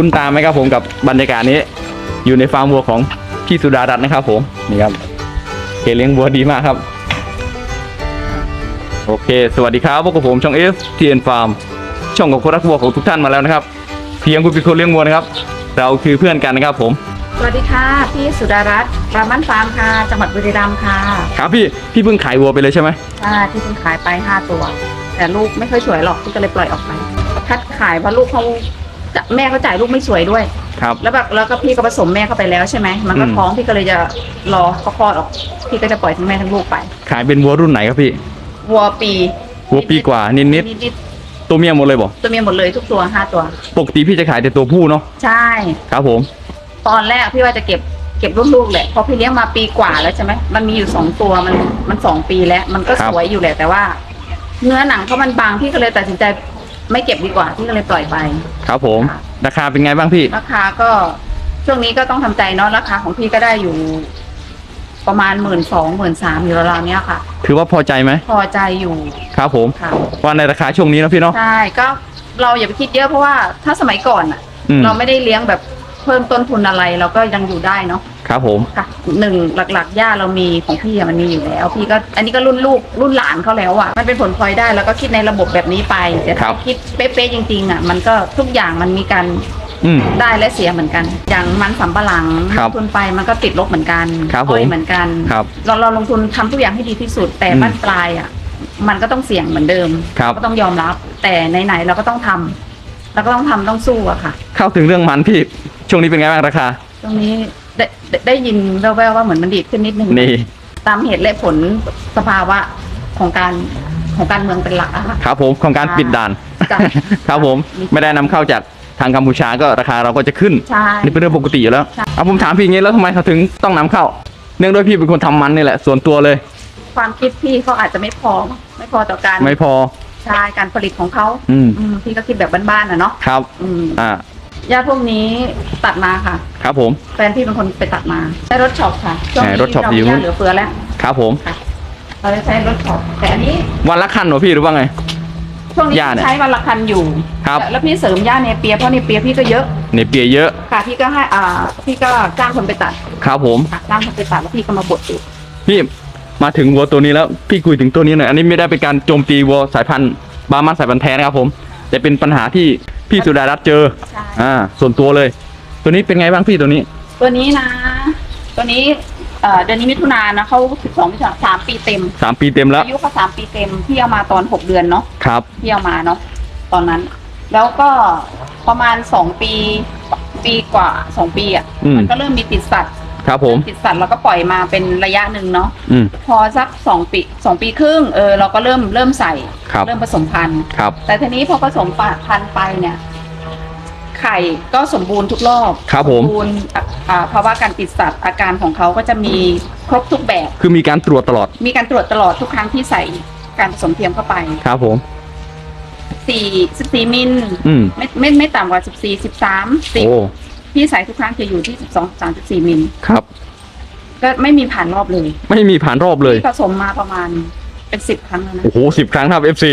คุ้นตาไหมครับผมกับบรรยากาศนี้ อยู่ในฟาร์มวัวของพี่สุดารัตน์นะครับ ผมนี่ครับเกเลี้ยงวัวดีมากครับ โอเค สวัสดีครับพวกบผมช่องเอฟทีเอ็นฟาร์มช่องของคนรักวัวของทุกท่านมาแล้วนะครับ เพียงคุณเป็นคนเลี้ยงวัวนะครับ เราคือเพื่อนกันนะครับผม สวัสดีค่ะ พี่สุดารัตน์รามันฟาร์มค่ะ จังหวัดบุรีรัมย์ค่ะครับพี่พี่เพิ่งขายวัวไปเลยใช่ไหมอ่าที่เพิ่งขายไป 5 ตัว แต่ลูกไม่ค่อยสวยหรอกพี่ก็เลยปล่อยออกไปคัดขายเพราะลูกเขาจะ แม่เขาจ่ายลูกไม่สวยด้วย ครับ แล้วแบบแล้วก็พี่ก็ผสมแม่เข้าไปแล้วใช่ไหมมันก็อืม ท้องพี่ก็เลยจะรอเขาคลอดออก พี่ก็จะปล่อยทั้งแม่ทั้งลูกไปขายเป็นวัวรุ่นไหนครับพี่ วัวปีวัวปีกว่านิดนิดนิดๆตัวเมียหมดเลยบอกๆตัวเมียหมดเลยทุกตัวห้าตัว ปกติพี่จะขายแต่ตัวผู้เนาะใช่ ครับผม ตอนแรกพี่ว่าจะเก็บเก็บรุ่นลูกแหละเพราะพี่เลี้ยงมาปีกว่าแล้วใช่ไหมมันมีอยู่สองตัวมันมันสองปีแล้ว มันก็ครัสบวยอยู่แหละแต่ว่า เนื้อหนังเขามันบางพี่ก็เลยตัดสินใจ ไม่เก็บดีกว่าพี่ก็เลยปล่อยไป ครับผมค่ะราคาเป็นไงบ้างพี่ ราคาก็ช่วงนี้ก็ต้องทำใจเนาะราคาของพี่ก็ได้อยู่ ประมาณหมื่นสองหมื่นสามอยู่ราวๆเนี้ยค่ะ ถือว่าพอใจไหมพอใจอยู่ครับผมค่ะว่าในราคาช่วงนี้นะพี่เนาะ ใช่ก็เราอย่าไปคิดเยอะเพราะว่าถ้าสมัยก่อนอะอืม เราไม่ได้เลี้ยงแบบ เพิ่มต้นทุนอะไรเราก็ยังอยู่ได้เนาะครับผม ค่ะหนึ่งหลักๆย่าเรามีของพี่อะมันมีอยู่แล้ว พี่ก็อันนี้ก็รุ่นลูกรุ่นหลานเขาแล้วอะมันเป็นผลพลอยได้แล้วก็คิดในระบบแบบนี้ไปแต่ครัถ้าบ คิดเป๊ะๆจริงๆอะมันก็ทุกอย่างมันมีการ อืม ได้และเสียเหมือนกัน อย่างมันสำปะหลังครับลงทุนไปมันก็ติดลบเหมือนกันครับผมอ้อยเหมือนกัน ครับเราเราลงทุนทำทุกอย่างให้ดีที่สุด แต่อืมบ้านปลายอะ มันก็ต้องเสี่ยงเหมือนเดิมครับ ก็ต้องยอมรับ แต่ไหนๆเราก็ต้องทำ เราก็ต้องทำต้องสู้อะค่ะ เข้าถึงเรื่องมันพี่ ช่วงนี้เป็นไงบ้างราคา ตรงนี้ได้ได้ได้ยินแว่วๆว่าเหมือนมันดีดขึ้นนิดนึง นี่ตามเหตุและผลสภาวะของการของการเมืองเป็นหลักอะค่ะ ครับผมของการปิดด่าน จ้ะ ครับผมไม่ได้นำเข้าจากทางกัมพูชาก็ราคาเราก็จะขึ้น ใช่ นี่เป็นเรื่องปกติอยู่แล้วใช่ เอาผมถามพี่อย่างงี้แล้วทำไมเขาถึงต้องนำเข้า เนื่องด้วยพี่เป็นคนทำมันนี่แหละส่วนตัวเลย ความคิดพี่เขาอาจจะไม่พอ ไม่พอต่อการไม่พอ ใช่การผลิตของเขาอืม อืมพี่ก็คิดแบบบ้านๆนะเนาะครับ อืมอ่าหญ้าพวกนี้ตัดมาค่ะ ครับผม แฟนพี่เป็นคนไปตัดมาใช้รถช็อปค่ะช่วงแหนี้มรถช็อปเราดีมีหมั้ญ้ายเหลือเฟือแล้ว ครับผมค่ะเราจะใช้รถช็อปแต่อันนี้วันละคันเหรอพี่หรือว่าไง ช่วงนี้หญ้าเนี่ยใช้วันละคันอยู่ครับแล้วพี่เสริมหญ้าเนเปียเพราะเนเปียพี่ก็เยอะในเปียเยอะ ค่ะพี่ก็ให้อ่าพี่ก็จ้างคนไปตัดครับผม ค่ะจ้างคนไปตัดแล้วพี่ก็มาบดอยู่พี่ มาถึงวัวตัวนี้แล้วพี่คุยถึงตัวนี้หน่อยอันนี้ไม่ได้เป็นการโจมตีวัวสายพันธุ์บามันสายพันธุ์แท้นะครับผม แต่เป็นปัญหาที่พี่สุดารัตน์เจอใช่ อ่า ส่วนตัวเลย ตัวนี้เป็นไงบ้างพี่ตัวนี้ ตัวนี้นะ ตัวนี้เอ่อเดือนนี้มิถุนายนนะเขาสิบสองมิถุนายนสามปีเต็ม สามปีเต็มแล้วอายุเขาสามปีเต็มพี่เอามาตอนหกเดือนเนาะครับพี่เอามาเนาะตอนนั้น แล้วก็ประมาณสองปี ปีกว่าสองปีอะอืม มันก็เริ่มมีติดสัตว์ ครับผมติดสัตว์เราก็ปล่อยมาเป็นระยะหนึ่งเนาะอืม พอสักสองปีสองปีครึ่งเออเราก็เริ่มเริ่มใส่ครับ เริ่มผสมพันธุ์ ครับ แต่ทีนี้พอผสมพันธุ์ไปเนี่ย ไข่ก็สมบูรณ์ทุกรอบครับผมสมบูรณ์อะอ่าภาวะการติดสัตว์อาการของเขาก็จะมีครบทุกแบบ คือมีการตรวจตลอดมีการตรวจตลอดทุกครั้งที่ใส่การผสมเทียมเข้าไปครับผม สี่สิบสี่มิลอืม ไม่ไม่ไม่ต่ำกว่าสิบสี่สิบสามสิบโอ้ พี่ใส่ทุกครั้งจะอยู่ที่สิบสองสามสิบสี่มิลครับ ก็ไม่มีผ่านรอบเลยไม่มีผ่านรอบเลยพี่ผสมมาประมาณเป็นสิบครั้งแล้วนะโอ้โหสิบครั้งครับ FC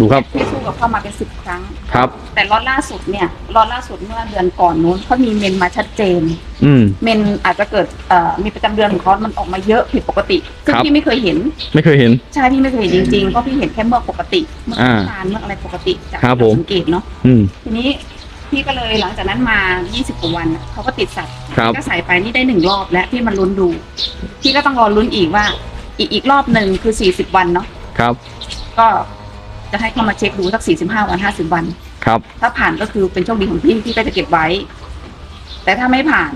ดูครับพี่สู้กับเข้ามาเป็นสิบครั้ง ครับ แต่ล็อตล่าสุดเนี่ยล็อตล่าสุดเมื่อเดือนก่อนนู้นเขามีเมนมาชัดเจน อืม เมนอาจจะเกิดเอ่อมีประจำเดือนของเขามันออกมาเยอะผิดปกติซึ่งครับ พี่ไม่เคยเห็น ไม่เคยเห็น ใช่พี่ไม่เคยเห็นจริงๆเพราะพี่เห็นแค่เมื่อปกติ เมื่ออ่าทานเมื่ออะไรปกติจากครับที่ผมเราสังเกตเนาะ อืม ทีนี้ พี่ก็เลยหลังจากนั้นมา 20กว่าวันเขาก็ติดสัตว์ครับ ก็ใส่ไปนี่ได้หนึ่งรอบแล้วพี่มันลุ้นดู พี่ก็ต้องรอลุ้นอีกว่า อีกอีกรอบหนึ่งคือ 40 วันเนาะครับ ก็จะให้เขามาเช็คดูสัก 45 วัน 50 วัน ครับ ถ้าผ่านก็คือเป็นโชคดีของพี่พี่ก็จะเก็บไว้ แต่ถ้าไม่ผ่าน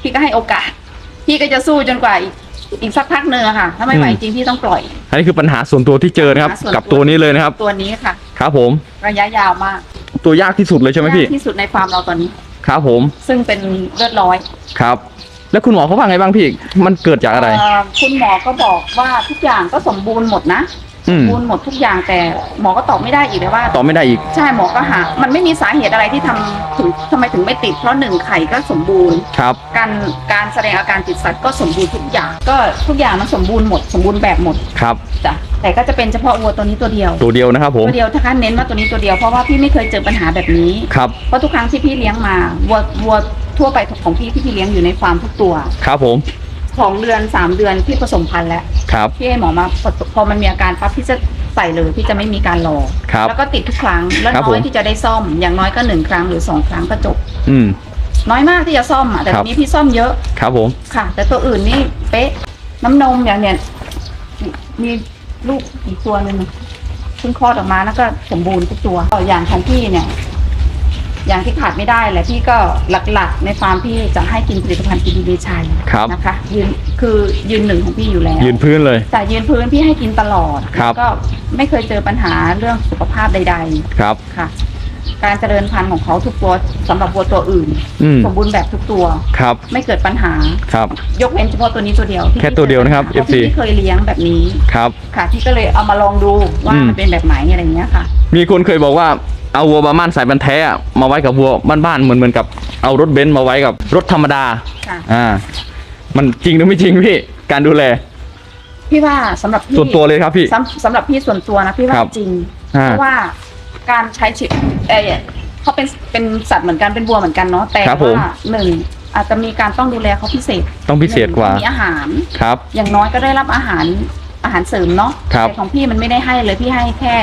พี่ก็ให้โอกาส พี่ก็จะสู้จนกว่าอีกอีกสักพักเนื้อะค่ะ ถ้าไม่ไหวอืม จริงพี่ต้องปล่อย อันนี้คือปัญหาส่วนตัวที่เจอนะครับ ปัญหาส่วนตัว กับตัวนี้เลยนะครับ ตัวนี้ค่ะ ครับผม ระยะยาวมาก ตัวยากที่สุดเลยใช่ไหมพี่ ยากที่สุดในฟาร์มเราตอนนี้ ครับผม ซึ่งเป็นเลือดร้อยครับ แล้วคุณหมอเขาว่าไงบ้างพี่ มันเกิดจากอะไร เคุณหมอก็บอกว่าทุกอย่างก็สมบูรณ์หมดนะอืสมมบูรณ์หมดทุกอย่างแต่หมอก็ตอบไม่ได้อีกเลยว่า ตอบไม่ได้อีก ใช่หมอก็หา มันไม่มีสาเหตุอะไรที่ทำถึงทำไมถึงไม่ติด เพราะหนึ่งไข่ก็สมบูรณ์ ครับ การการแสดงอาการติดสัตว์ก็สมบูรณ์ทุกอย่าง ก็ทุกอย่างมันสมบูรณ์หมด สมบูรณ์แบบหมดครับ จ้ะ แต่ก็จะเป็นเฉพาะวัวตัวนี้ตัวเดียว ตัวเดียวนะครับผม ตัวเดียวถ้าเน้นว่าตัวนี้ตัวเดียวเพราะว่าพี่ไม่เคยเจอปัญหาแบบนี้ครับเพราะทุกครั้งที่พี่เลี้ยงมาวัววัวทั่วไปของพี่ที่พี่เลี้ยงอยู่ในฟาร์มทุกตัว ครับผมสองเดือนสามเดือนพี่ผสมพันธุ์แล้วครับพี่ให้หมอมาพอพอมันมีอาการปั๊บพี่จะใส่เลยพี่จะไม่มีการรอครับแล้วก็ติดทุกครั้งแล้วครับน้อยผมที่จะได้ซ่อมอย่างน้อยก็หนึ่งครั้งหรือสองครั้งก็จบ อืมน้อยมากที่จะซ่อมอะแต่ครัตบอนนี้พี่ซ่อมเยอะ ครับผม ค่ะ แต่ตัวอื่นนี่เป๊ะ น้ำนมอย่างเนี้ยมี ลูกอีกตัวหนึ่งเพิ่งคลอดออกมาแล้วก็สมบูรณ์ทุกตัวอย่างของพี่เนี่ย อย่างที่ขาดไม่ได้แหละพี่ก็หลักๆ ในฟาร์มพี่จะให้กินผลิตภัณฑ์กินดีชัยครับ นะคะ ยืนคือยืนหนึ่งของพี่อยู่แล้ว ยืนพื้นเลย แต่ยืนพื้นพี่ให้กินตลอดครับ แล้วก็ไม่เคยเจอปัญหาเรื่องสุขภาพใด ครับ ๆ ค่ะ การเจริญพันธุ์ของเขาทุกตัวสำหรับวัวตัวอื่น อืมสมบูรณ์แบบทุกตัว ครับ ไม่เกิดปัญหา ครับ ยกเว้นเฉพาะตัวนี้ตัวเดียวที่แค่ตัวเดียวนะครับ เพา FC พี่ไม่เคยเลี้ยงแบบนี้ ครับ ค่ะที่ก็เลยเอามาลองดูว่าอืม มันเป็นแบบไหนอะไรอย่างเงี้ยค่ะ มีคนเคยบอกว่าเอาวัวบาร์มันสายพันธุ์แท้อะมาไว้กับวัวบ้านๆเหมือนเหมือนกับเอารถเบนซ์มาไว้กับรถธรรมดา ค่ะ อ่า มันจริงหรือไม่จริงพี่การดูแล พี่ว่าสำหรับพี่ส่วนตัวเลยครับพี่ สำสำหรับพี่ส่วนตัวนะพี่ว่าครับจริง อ่า เพราะว่า การใช้ชีวิตเออเขาเป็นเป็นสัตว์เหมือนกันเป็นวัวเหมือนกันเนาะแต่ครับผม ว่าหนึ่งอาจจะมีการต้องดูแลเขาพิเศษต้องพิเศษกว่าหนึ่งมีอาหาร ครับ อย่างน้อยก็ได้รับอาหารอาหารเสริมเนาะครับ แต่ของพี่มันไม่ได้ให้เลยพี่ให้แค่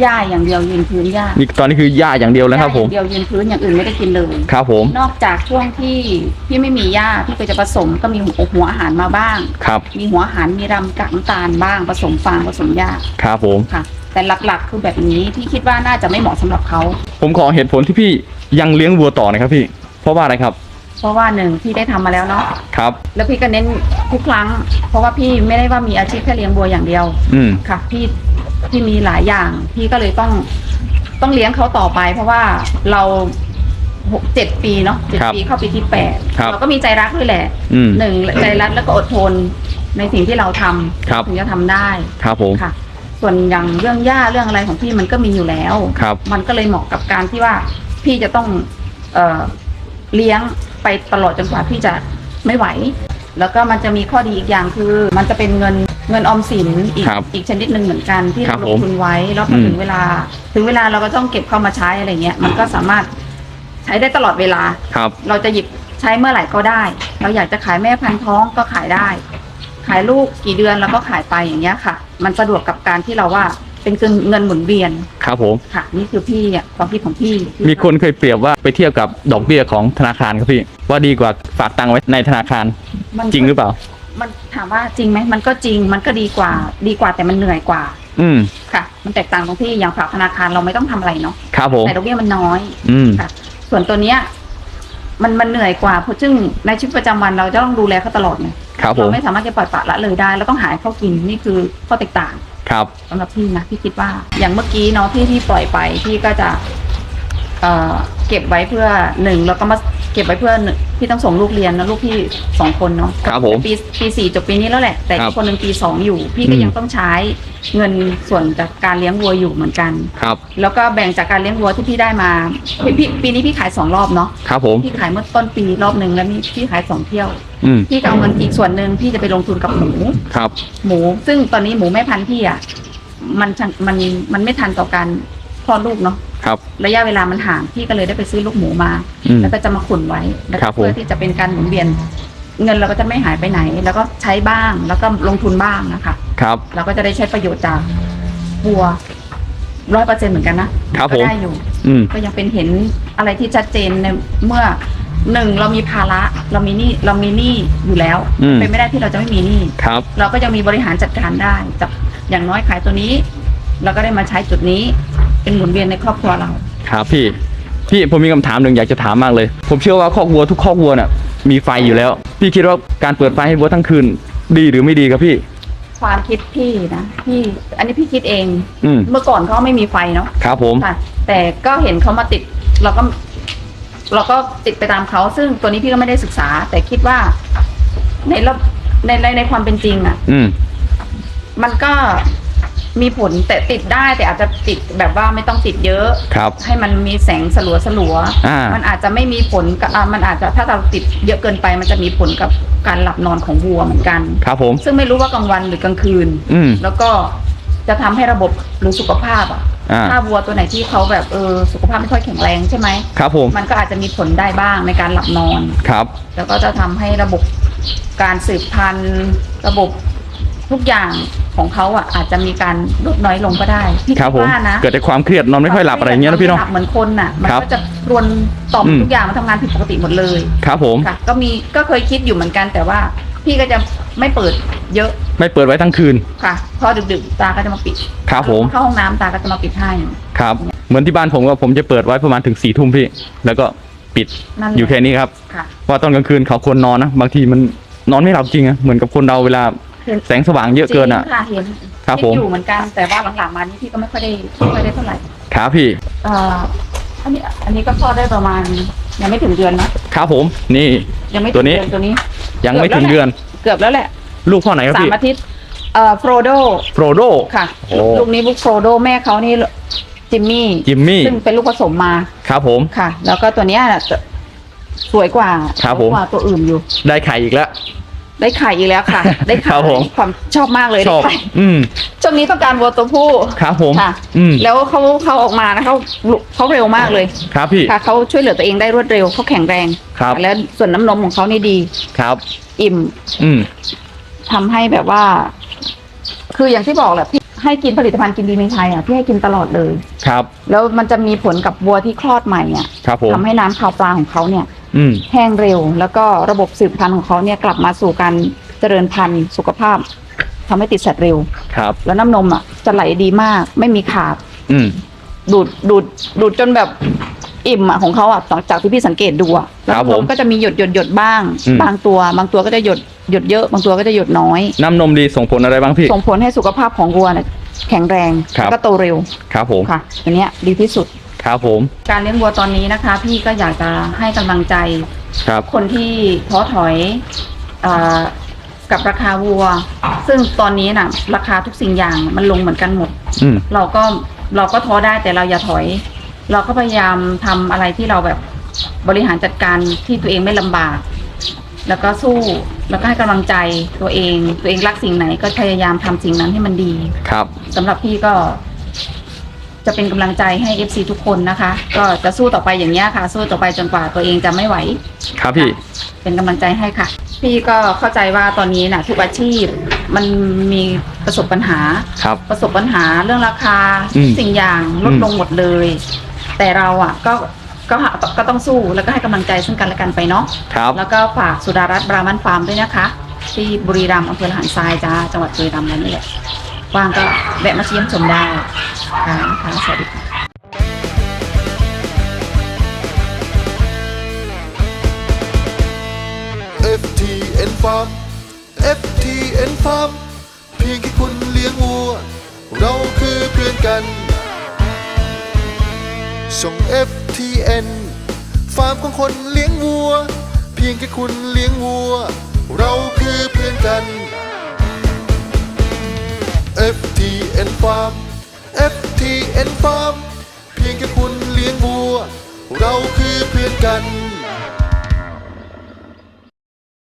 หญ้าอย่างเดียวยืนพื้นหญ้านี่ตอนนี้คือหญ้าอย่างเดียวแล้วครับผม หญ้าอย่างเดียวยืนพื้นอย่างอื่นไม่ได้กินเลย ครับผมนอกจากช่วงที่พี่ไม่มีหญ้าพี่ก็จะผสมก็มีหัวอาหารมาบ้าง ครับมีหัวอาหารมีรำกากน้ำตาลบ้างผสมฟางผสมหญ้าครับผม ค่ะ แต่หลักๆ คือแบบนี้ที่คิดว่าน่าจะไม่เหมาะสำหรับเขา ผมขอเหตุผลที่พี่ยังเลี้ยงวัวต่อหนะครับพี่ เพราะว่าอะไรครับ เพราะว่าหนึ่งพี่ได้ทำมาแล้วเนาะครับ แล้วพี่ก็เน้นทุกครั้ง เพราะว่าพี่ไม่ได้ว่ามีอาชีพแค่เลี้ยงวัวอย่างเดียว อืม ค่ะพี่พี่มีหลายอย่าง พี่ก็เลยต้องต้องเลี้ยงเขาต่อไป เพราะว่าเราหกเจ็ดปีเนาะเจ็ดครับปีเข้าปีที่แปดครับเราก็มีใจรักด้วยแหละอืมหนึ่งใจรักแล้วก็อดทนในสิ่งที่เราทำครับ ถึงจะทำได้ครับผม ค่ะ ส่วนอย่างเรื่องหญ้าเรื่องอะไรของพี่มันก็มีอยู่แล้ว ครับ มันก็เลยเหมาะกับการที่ว่าพี่จะต้องเอ่อเลี้ยงไปตลอดจนกว่าพี่จะไม่ไหว แล้วก็มันจะมีข้อดีอีกอย่างคือ มันจะเป็นเงินเงินออมสินอีกครับอีกชนิดหนึ่งเหมือนกันที่ครัเราบลงทุนไว้แล้วพออืมถึงเวลา ถึงเวลาเราก็ต้องเก็บเข้ามาใช้อะไรเงี้ยมันก็สามารถใช้ได้ตลอดเวลา ครับ เราจะหยิบใช้เมื่อไหร่ก็ได้ เราอยากจะขายแม่พันธุ์ท้องก็ขายได้ ขายลูกกี่เดือนเราก็ขายไปอย่างเงี้ยค่ะ มันสะดวกกับการที่เราว่าเป็นเงินหมุนเวียนครับผมค่ะ นี่คือพี่อะความคิดของพี่มีคนเคยเปรียบว่าไปเทียบกับดอกเบี้ยของธนาคารครับพี่ ว่าดีกว่าฝากตังค์ไว้ในธนาคารมันจริงหรือเปล่า มันถามว่าจริงไหมมันก็จริงมันก็ดีกว่าดีกว่าแต่มันเหนื่อยกว่า อืมค่ะ มันแตกต่างตรงที่อย่างฝากธนาคารเราไม่ต้องทำอะไรเนาะครับผมแต่ดอกเบี้ยมันน้อยอืมค่ะ ส่วนตัวเนี้ย มันมันเหนื่อยกว่าเพราะซึ่งในชีวิตประจำวันเราจะต้องดูแลเขาตลอดไงครับผเรามไม่สามารถจะปล่อยปละละเลยได้เราต้องหาให้เขากินนี่คือข้อแตกต่าง ครับ สำหรับพี่นะพี่คิดว่าอย่างเมื่อกี้เนาะที่ที่ปล่อยไปพี่ก็จะ เอ่อเก็บไว้เพื่อหนึ่งแล้วก็มา เก็บไว้เพื่อหนึ่งพี่ต้องส่งลูกเรียนนะลูกพี่สองคนเนาะครับผมปีปีสี่จบปีนี้แล้วแหละ แต่ครัอีบกคนหนึ่งปีสองอยู่ พี่ก็อืม ยังต้องใช้เงินส่วนจากการเลี้ยงวัวอยู่เหมือนกัน ครับ แล้วก็แบ่งจากการเลี้ยงวัวที่พี่ได้มาพี่พี่ปีนี้พี่ขายสองรอบเนาะครับผม พี่ขายเมื่อต้นปีรอบหนึ่งแล้วนี่พี่ขายสองเที่ยว อืมพี่ก็เอาเงินอีกส่วนหนึ่งพี่จะไปลงทุนกับหมู ครับ หมู ซึ่งตอนนี้หมูแม่พันธุ์พี่อะมันช่างมันมันไม่ทันต่อการคลอดลูกเนาะ ครับ ระยะเวลามันห่างพี่ก็เลยได้ไปซื้อลูกหมูมา อืมแล้วก็จะมาขุนไว้แล้วครัก็บผม เพื่อที่จะเป็นการหมุนเวียน เงินเราก็จะไม่หายไปไหน แล้วก็ใช้บ้างแล้วก็ลงทุนบ้างนะคะ ครับ เราก็จะได้ใช้ประโยชน์จากบัวร้อยเปอร์เซ็นเหมือนกันนะครับก็ผมได้อยู่ อืม ก็ยังเป็นเห็นอะไรที่ชัดเจนในเมื่อหนึ่งเรามีภาระเรามีหนี้เรามีหนี้อยู่แล้ว อืม เป็นไม่ได้ที่เราจะไม่มีหนี้ครับ เราก็ยังมีบริหารจัดการได้จากอย่างน้อยขายตัวนี้ เราก็ได้มาใช้จุดนี้ เป็นหมุนเวียนในครอบครัวเรา ครับพี่ พี่ผมมีคำถามหนึ่งอยากจะถามมากเลย ผมเชื่อว่าคอกวัวทุกคอกวัวน่ะมีไฟอยู่แล้ว พี่คิดว่าการเปิดไฟให้วัวทั้งคืน ดีหรือไม่ดีครับพี่ ความคิดพี่นะพี่อันนี้พี่คิดเอง อืม เมื่อก่อนเขาไม่มีไฟเนาะครับผม ค่ะ แต่ก็เห็นเขามาติดเราก็ เราก็ติดไปตามเขาซึ่งตัวนี้พี่ก็ไม่ได้ศึกษา แต่คิดว่าในระในในในความเป็นจริงอะอืม มันก็ มีผลแต่ติดได้แต่อาจจะติดแบบว่าไม่ต้องติดเยอะ ครับ ให้มันมีแสงสลัวสลัวๆอ่ามันอาจจะไม่มีผลกับอ่ามันอาจจะถ้าเราติดเยอะเกินไป มันจะมีผลกับการหลับนอนของวัวเหมือนกัน ครับผม ซึ่งไม่รู้ว่ากลางวันหรือกลางคืน อืม แล้วก็จะทำให้ระบบหรือสุขภาพอะอ่า ถ้าวัวตัวไหนที่เขาแบบเออสุขภาพไม่ค่อยแข็งแรงใช่ไหมครับผม มันก็อาจจะมีผลได้บ้างในการหลับนอน ครับ แล้วก็จะทำให้ระบบการสืบพันธุ์ ระบบทุกอย่าง ของเขาอะอาจจะมีการลดน้อยลงก็ได้พี่ครับผมว่านะเกิดจากความเครียดนอนไม่ค่อยหลับอะไรอย่างเงี้ยนะพี่เนาะหลับเหมือนคนน่ะมันครับก็จะรวนต่อมอืม ทุกอย่างมันทำงานผิดปกติหมดเลยครับผมค่ะ ก็มีก็เคยคิดอยู่เหมือนกันแต่ว่า พี่ก็จะไม่เปิดเยอะไม่เปิดไว้ทั้งคืนค่ะ พอดึกๆตาก็จะมาปิดครับผมเข้าห้องน้ำตาก็จะมาปิดให้ครับเหมือนที่บ้านผมก็ผมจะเปิดไว้ประมาณถึงสี่ทุ่มพี่ แล้วก็ปิดนั่นแหละอยู่แค่นี้ครับ ค่ะ ว่าตอนกลางคืนเขาควรนอนนะบางทีมันนอนไม่หลับจริงอะเหมือนกับคนเราเวลา เห็น แสงสว่างเยอะเกินอะจริงค่ะเห็นครับคิผดมอยู่เหมือนกันแต่ว่าหลังๆมานี่พี่ก็ไม่ค่อยได้ไม่ค่อยได้เท่าไหร่ครับพี่ เอ่ออันนี้อันนี้ก็คลอดได้ประมาณ ยังไม่ถึงเดือนนะครับผม นี่ ยังไม่ตัถึวงนี้ เดือนตัวนี้ ยังไม่ถึงเดือน เกือบแล้วแหละลูกพ่อไหนครับสามพี่อาทิตย์เอ่อโฟรโดโปรโด ค่ะโอ้ ลูกนี้ลูกโฟรโดแม่เขานี่จิมมี่จิมมี่ ซึ่งเป็นลูกผสมมาครับผม ค่ะ แล้วก็ตัวเนี้ยน่ะจะสวยกว่าครับสวยกว่าตัวอื่นอยู่ ได้ไข่อีกแล้ว ได้ไข่อีกแล้วค่ะ ได้ไข่ครับผม ความชอบมากเลยชอบได้ไข่อืม ช่วงนี้ต้องการวัวตัวผู้ครับผมค่ะ อืมแล้วเขาเขาออกมานะเขาเขาเร็วมากเลย ครับพี่ ค่ะเขาช่วยเหลือตัวเองได้รวดเร็วเขาแข็งแรงครับ แล้วส่วนน้ำนมของเขานี่ดี ครับ อิ่มอืม ทำให้แบบว่า คืออย่างที่บอกแหละพี่ให้กินผลิตภัณฑ์กินดีมีชัยอะพี่ให้กินตลอดเลย ครับ แล้วมันจะมีผลกับวัวที่คลอดใหม่อะครับผม ทำให้น้ำคาวปลาของเขาเนี่ย อืม แห้งเร็ว แล้วก็ระบบสืบพันธุ์ของเขาเนี่ยกลับมาสู่การเจริญพันธุ์สุขภาพทำให้ติดสัตว์เร็ว ครับ แล้วน้ำนมอะจะไหลดีมาก ไม่มีขาด อืม ดูดดูดดูดจนแบบอิ่มอะของเขาอะจากจากที่พี่สังเกตดูอะแล้วครับผมนมก็จะมีหยดหยดหยดบ้าง อืม บางตัว บางตัวก็จะหยดหยดเยอะ บางตัวก็จะหยดน้อย น้ำนมดีส่งผลอะไรบ้างพี่ ส่งผลให้สุขภาพของวัวเนี่ยแข็งแรงครับ แล้วก็โตเร็วครับผม ค่ะอันเนี้ยดีที่สุด ครับผม การเลี้ยงวัวตอนนี้นะคะ พี่ก็อยากจะให้กำลังใจครับ คนที่ท้อถอยเออกับราคาวัว ซึ่งตอนนี้น่ะ ราคาทุกสิ่งอย่างมันลงเหมือนกันหมด อืม เราก็เราก็ท้อได้แต่เราอย่าถอย เราก็พยายามทำอะไรที่เราแบบบริหารจัดการที่ตัวเองไม่ลำบาก แล้วก็สู้แล้วก็ให้กำลังใจตัวเอง ตัวเองรักสิ่งไหนก็พยายามทำสิ่งนั้นให้มันดีครับ สำหรับพี่ก็ จะเป็นกำลังใจให้ FC ทุกคนนะคะ ก็จะสู้ต่อไปอย่างนี้ยค่ะ สู้ต่อไปจนกว่าตัวเองจะไม่ไหว ครับพี่ เป็นกำลังใจให้ค่ะ พี่ก็เข้าใจว่าตอนนี้นะทุกอาชีพมันมีประสบปัญหาครับประสบปัญหาเรื่องราคาอืมสิ่งอย่างลดลงหมดเลย แต่เราอะ ก็ก็หาก็ต้องสู้แล้วก็ให้กำลังใจซึ่งกันและกันไปเนาะครับแล้วก็ฝากสุดารัตน์บรามันฟาร์มด้วยนะคะ ที่บุรีรัมย์อำเภอละหารทรายจ้าจังหวัดบุรีรัมย์นั่นแหละ ว่างก็แวะมาเยี่ยมชมได้ค่ะค่ะสวัสดีค่ะ FTN Farm FTN Farm เพียงแค่คุณเลี้ยงวัว เราคือเพื่อนกันส่ง FTN ฟาร์มของคนเลี้ยงวัว เพียงแค่คุณเลี้ยงวัว เราคือเพื่อนกัน FTN Farm FTN Farm เพียงแค่คุณเลี้ยงวัว เราคือเพื่อนกัน